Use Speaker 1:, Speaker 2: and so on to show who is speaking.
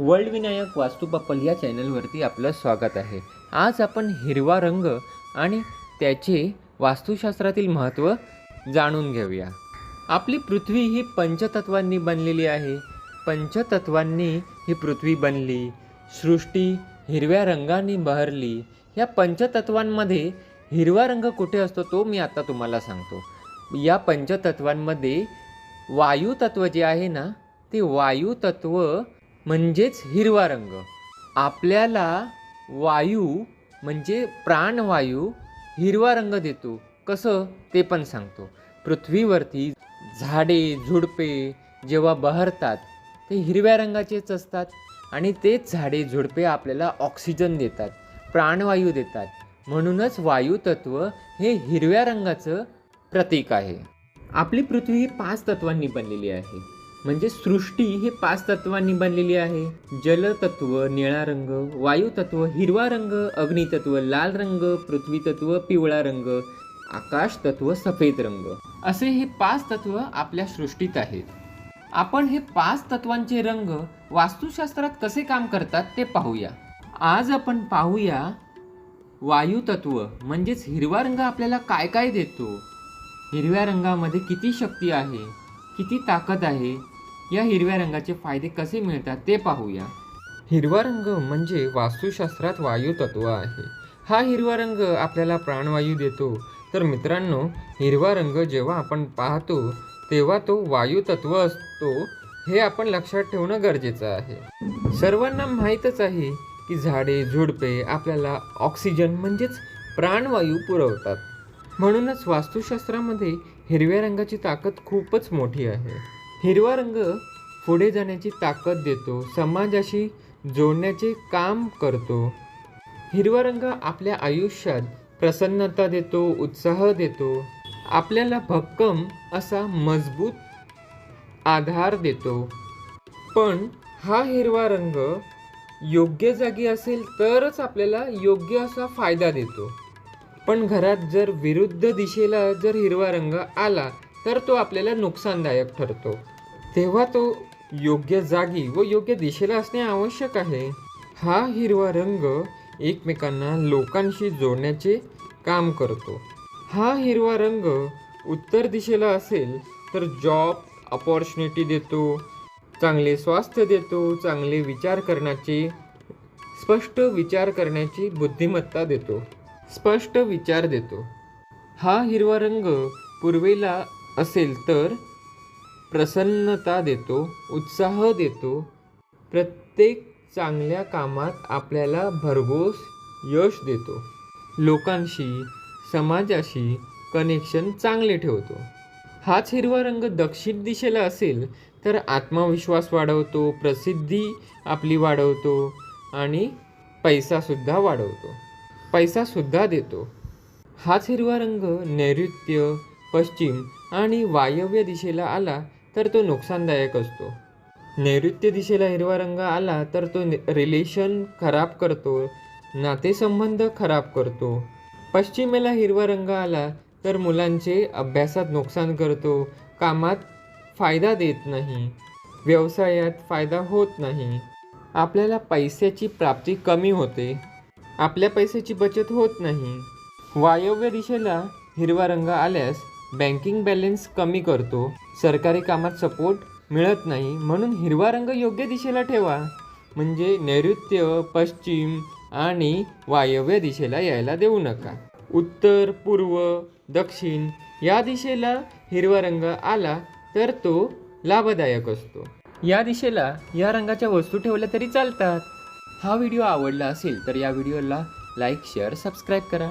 Speaker 1: World Vinayak वास्तू purple या चॅनलवरती आपलं स्वागत आहे. आज आपण हिरवा रंग आणि त्याचे वास्तुशास्त्रातील महत्त्व जाणून घेऊया. आपली पृथ्वी ही पंचतत्वांनी बनलेली आहे. पंचतत्वांनी ही पृथ्वी बनली सृष्टी हिरव्या रंगाने बहरली. या पंचतत्वांमध्ये हिरवा रंग कुठे असतो तो मी आता तुम्हाला सांगतो. या पंचतत्वांमध्ये वायुतत्व जे आहे ना ते वायुतत्व म्हणजेच हिरवा रंग. आपल्याला वायू म्हणजे प्राणवायू हिरवा रंग देतो. कसं? ते पण सांगतो. पृथ्वीवरती झाडे झुडपे जेव्हा बहरतात ते हिरव्या रंगाचेच असतात आणि तेच झाडे झुडपे आपल्याला ऑक्सिजन देतात प्राणवायू देतात. म्हणूनच वायुतत्व हे हिरव्या रंगाचं प्रतीक आहे. आपली पृथ्वी ही पाच तत्वांनी बनलेली आहे. म्हणजे सृष्टी ही पाच तत्वांनी बनलेली आहे. जलतत्व निळा रंग वायुतत्व हिरवा रंग अग्नितत्व लाल रंग पृथ्वी तत्व पिवळा रंग आकाश तत्व सफेद रंग. असे हे पाच तत्व आपल्या सृष्टीत आहेत. आपण हे पाच तत्वांचे रंग वास्तुशास्त्रात कसे काम करतात ते पाहूया. आज आपण पाहूया वायुतत्व म्हणजेच हिरवा रंग आपल्याला काय काय देतो? हिरव्या रंगामध्ये किती शक्ती आहे? किती ताकद आहे? या हिरव्या रंगाचे फायदे कसे मिळतात ते पाहूया. हिरवा रंग म्हणजे वास्तुशास्त्रात वायुतत्व आहे. हा हिरवा रंग आपल्याला प्राणवायू देतो. तर मित्रांनो हिरवा रंग जेव्हा आपण पाहतो तेव्हा तो वायुतत्व असतो हे आपण लक्षात ठेवणं गरजेचं आहे. सर्वांना माहीतच आहे की झाडे झुडपे आपल्याला ऑक्सिजन म्हणजेच प्राणवायू पुरवतात. म्हणूनच वास्तुशास्त्रामध्ये हिरव्या रंगाची ताकद खूपच मोठी आहे. हिरवा रंग पुढे जाण्याची ताकद देतो. समाजाशी जोडण्याचे काम करतो. हिरवा रंग आपल्या आयुष्यात प्रसन्नता देतो उत्साह देतो. आपल्याला भक्कम असा मजबूत आधार देतो. पण हा हिरवा रंग योग्य जागी असेल तरच आपल्याला योग्य असा फायदा देतो. पण घरात जर विरुद्ध दिशेला जर हिरवा रंग आला तर तो आपल्याला नुकसानदायक ठरतो. तेव्हा तो योग्य जागी व योग्य दिशेला असणे आवश्यक आहे. हा हिरवा रंग एकमेकांना लोकांशी जोडण्याचे काम करतो. हा हिरवा रंग उत्तर दिशेला असेल तर जॉब अपॉर्च्युनिटी देतो चांगले स्वास्थ्य देतो चांगले विचार करण्याची स्पष्ट विचार करण्याची बुद्धिमत्ता देतो स्पष्ट विचार देतो. हा हिरवा रंग पूर्वेला असेल तर प्रसन्नता देतो उत्साह देतो. प्रत्येक चांगल्या कामात आपल्याला भरघोस यश देतो. लोकांशी समाजाशी कनेक्शन चांगले ठेवतो. हाच हिरवा रंग दक्षिण दिशेला असेल तर आत्मविश्वास वाढवतो प्रसिद्धी आपली वाढवतो आणि पैसासुद्धा वाढवतो. पैसासुद्धा देतो. हाच हिरवा रंग नैऋत्य पश्चिम आणि वायव्य दिशेला आला तर तो नुकसानदायक असतो. नैऋत्य दिशेला हिरवा रंग आला तर तो रिलेशन खराब करतो नातेसंबंध खराब करतो. पश्चिमेला हिरवा रंग आला तर मुलांचे अभ्यासात नुकसान करतो कामात फायदा देत नाही व्यवसायात फायदा होत नाही. आपल्याला पैशाची प्राप्ती कमी होते आपल्या पैशाची बचत होत नाही. वायव्य दिशेला हिरवा रंग आल्यास बँकिंग बॅलन्स कमी करतो. सरकारी कामात सपोर्ट मिळत नाही म्हणून हिरवा रंग योग्य दिशेला ठेवा. म्हणजे नैऋत्य पश्चिम आणि वायव्य दिशेला यायला देऊ नका. उत्तर पूर्व दक्षिण या दिशेला हिरवा रंग आला तर तो लाभदायक असतो. या दिशेला या रंगाच्या वस्तू ठेवल्या तरी चालतात. हा व्हिडिओ आवडला असेल तर या व्हिडिओला लाईक शेअर सबस्क्राईब करा.